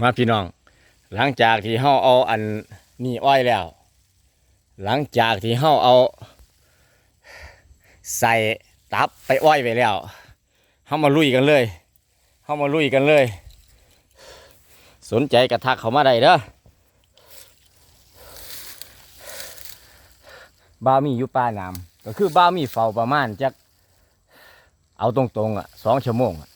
มาพี่น้อง หลังจากที่เฮาเอาอันนี่อ้อยแล้ว หลังจากที่เฮาเอา ใส่ตับไปอ้อยไปแล้วเฮามาลุยกันเลยเฮามาลุยกันเลย สนใจกระทักเขามาได้เด้อบ้ามีอยู่ป่าน้ำก็คือบ้ามีเฝ้าประมาณจักเอาตรงๆอะสองชั่วโมงอะ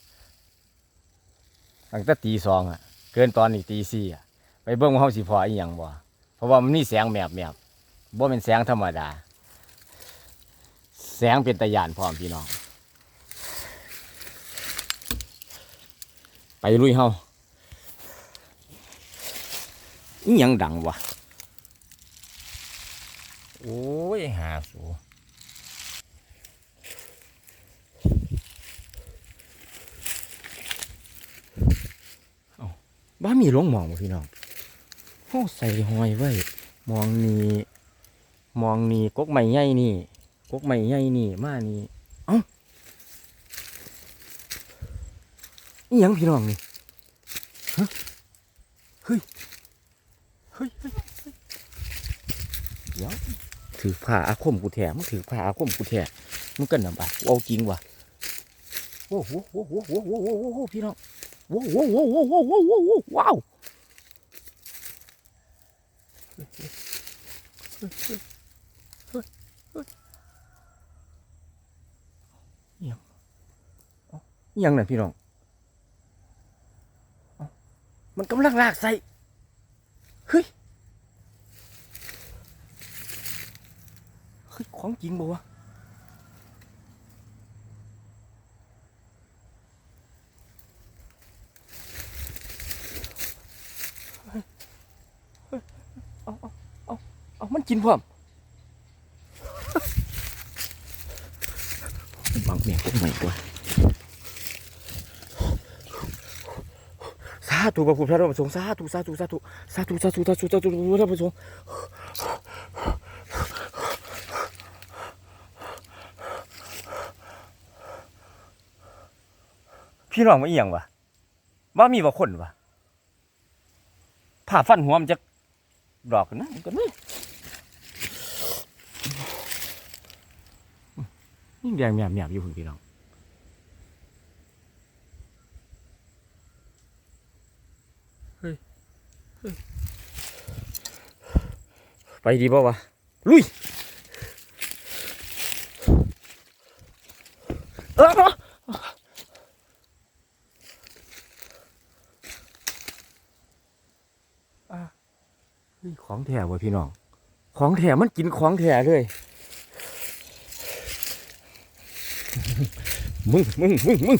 ตั้งแต่ตีสองอะ เกินตอนนี้ตีสี่อะไปเบิ่งว่าเฮาสิพออีหยังบ่เพราะว่ามันมีแสงแมบแมบบ่เป็นแสงธรรมดา แสงเป็นตะยานพร้อมพี่น้อง ไปลุยเฮาอีหยังดังวะโอ้ยหาสูเอ้า บ้ามีลงมองบ่พี่น้องห้องใส่หอยไว้ มองนี่มองนี่กกใหม่ใหญ่นี่กกใหม่ใหญ่นี่มานี่เอ้าอีหยังพี่น้องนี่ฮะเฮ้ยเฮ้ยเฮ้ยเดี๋ยวถือผ้าอาคมกูแถมถือผ้าอาคมกูแถมมึงกันน้ำบาเอาจริงว่ะโอ้โหโอ้โหโอ้โหโอ้โหโอ้โหพี่น้อง โอ้โหโอ้โหโอ้โหโอ้โหโอ้โหว้าวอิหยังน่ะพี่น้องเอ้ามันกำลังลากใส่เฮ้ยเฮ้ยของจริงบ่วะเฮ้ยเฮ้ยเอาเอาเอาเอา มันกินพร้อมบังเมียพวกใหม่กว่าสาธุพระพุทธพระธรรมพระสงฆ์สาธุสาธุสาธุสาธุสาธุสาธุสาธุพระพุทธพระสงฆ์พี่น้องมาเอียงวะว่ามีว่าคนวะผ่าฟันหัวมันจะดอกนะมันก็นี่ ยิ่งแดงแหมๆอยู่คุณพี่น้องไปดีป่าวะลุยเอออะเฮ้ยของแท้เว้ยพี่น้อง ของแท้มันกินของแท้เลย มึงมึงมึงมึง